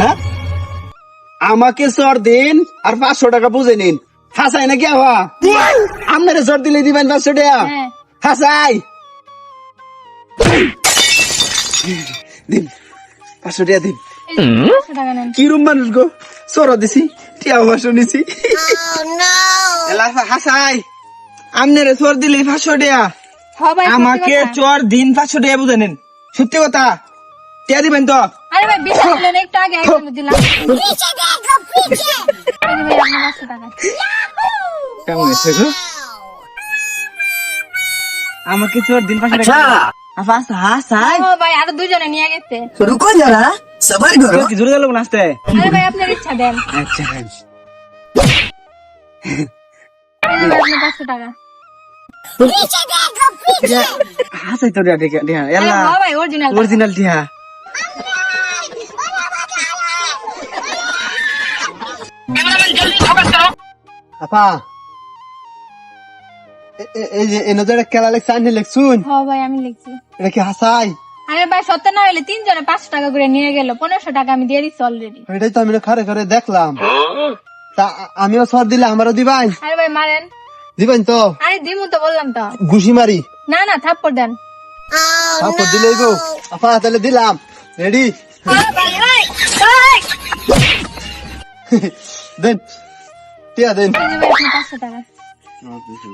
হ্যাঁ? আমাকে চর দিন আর পাঁচশো টাকা বুঝে নিন। হাসাই নাকি আবা আপনারে চর দিলে দিবেন পাঁচশো টাকা? হ্যাঁ। হাসাই দিন পাঁচশো টাকা দিন। পাঁচশো টাকা নেন। কিরম মানুষ গো? চর দিছি টিয়া পাঁচশো নিছি। এলা হাসাই আপনারে চর দিলে পাঁচশো টাকা। আমাকে। চর দিন পাঁচশো টাকা বুঝে নিন। সত্যি কথা? টিয়া বেন তো? আরে ভাই বিশ দিলেন একটু আগে একদম দিলাম। পিছে দেখো পিছে আরে ভাই আমার কিছু আর দিন পাশে আচ্ছা। আফাস হাস হাই ও ভাই আর দুজনে নিয়ে গেছে। রুকো যারা সবার ঘর কি জোরে গেল নাস্তে আরে ভাই আপনার ইচ্ছা দেন। আচ্ছা ভাই আপনার কাছে টাকা পিছে দেখো পিছে হাসাই তো দিয়া দিয়া এলা ভাই অরিজিনাল অরিজিনাল দিয়া আপা। এ- এ- এই যে এনে যেটা খেলা লেখছে আনি লেখছুন? হ্যাঁ ভাই আমি লিখছি। এটা কি হাসাই? আরে ভাই সত্য না হলে তিনজনে পাঁচশো টাকা করে নিয়ে গেল পনেরোশো টাকা আমি দিয়ে দিচ্ছি অলরেডি এটাই তো আমি খারে খারে দেখলাম। তা আমিও সর দিলে আমারও দিবাই? আরে ভাই মারেন। দিবেন তো? আরে দিমু তো বললাম তো। ঘুষি মারি। না না থাপ্পড় দেন। তারপর দিলেই গো। আপা তাহলে দিলাম। রেডি দেন। দেন।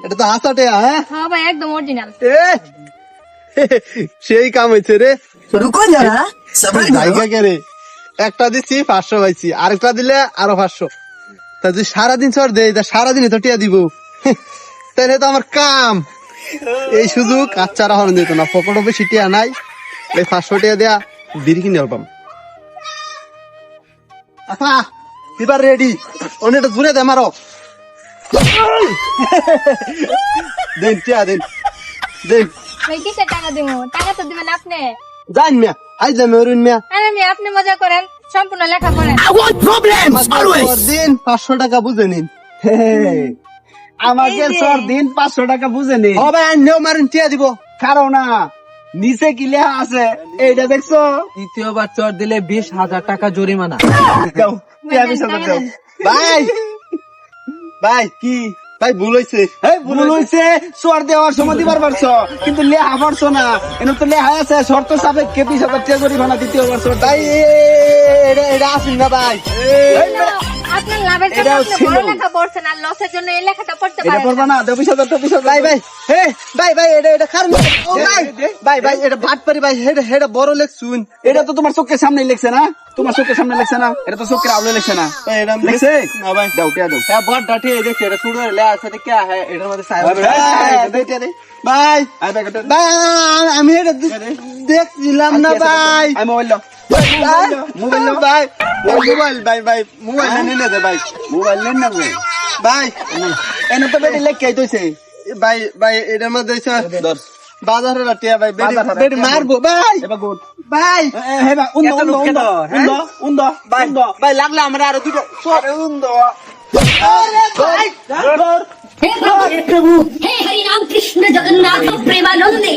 এটা তো হ্যাঁ? হ্যাঁ ভাই একদম অরিজিনাল সেই কাম হয়েছে রে। রুকো যারা সবাই জায়গা কে রে? একটা দিছি পাঁচশো পাইছি। আরেকটা দিলে আরও পাঁচশো। তা যদি সারাদিন সর দেয় তা সারাদিনই তো টিয়া দিব। তাহলে তো আমার কাম। এই শুধু কাচ্চারা হন দিত না পকেট বেশি টিয়া নাই। এই পাঁচশো টিয়া দেয়া বিড়ি কিনে অল্পাম আচ্ছা এবার রেডি অনেকটা দূরে দে মারো। দেন টিয়া দেন। দেন। টাকা দিমু? টাকা তো দিবেন আপনি। জান মিয়া আই অরুণ মিয়া। আরে আমি আপনি মজা করেন। সম্পূর্ণ লেখা করেন I want problems always! সর দিন পাঁচশো টাকা বুঝে নিন। আমাকে। সর দিন পাঁচশো টাকা বুঝে নিন। হবে মারেন টিয়া দিব। কারও না নিচে কি লেখা আছে? এইটা দেখছ? দ্বিতীয়বার চর দিলে বিশ হাজার টাকা জরিমানা। বিশ হাজার দাও ভাই ভাই কি ভাই ভুল হয়েছে ভুল হয়েছে সর দেওয়ার সময় দিবার পারছ কিন্তু লে হাবারছো না এনে তো লে লেহা আছে শর্ত সাপেক্ষে বিশ হাজার টাকা জরিমানা দ্বিতীয়বার সর ভাই এটা এটা আসুন না ভাই আপনার লাভের জন্য আপনি বড় লেখা পড়ছেন আর লসের জন্য এই লেখাটা পড়তে এটা পারেন পড়বা না। হাজার ভাই ভাই হে ভাই ভাই এটা এটা খার ও ভাই ভাই ভাই এটা ভাট পারি ভাই হেডা হেডা বড় লেখ শুন এটা তো তোমার চোখের সামনে লেখছে না? তোমার চোখের সামনে লেখছে না? এটা তো চোখের আউলে লেখছে না? এটা লেখছে? না ভাই। দাও টিয়া দাও। হ্যাঁ বড় ডাটি দেখছি এটা শুরু হলে আছে এটা কে হ্যাঁ এটার মধ্যে সাহেব ভাই ভাই আমি এটা দেখছিলাম না ভাই। মোবাইল মোবাইল ভাই মোবাইল ভাই ভাই মোবাইল নেন না ভাই মোবাইল নেন না ভাই ভাই এনে তো বেটি লেখ কাই তোছে ভাই ভাই এর মধ্যে দর বাজারে লাটিয়া ভাই বেটি বেটি মারবো ভাই এবা গুড ভাই হে ভাই Wundt Wundt Wundt Wundt Wundt ভাই ভাই লাগলে আমরা আরও দুটো সর উন্দ আরে ভাই দর হে প্রভু হে হরি রাম কৃষ্ণ জগন্নাথ প্রেমানন্দে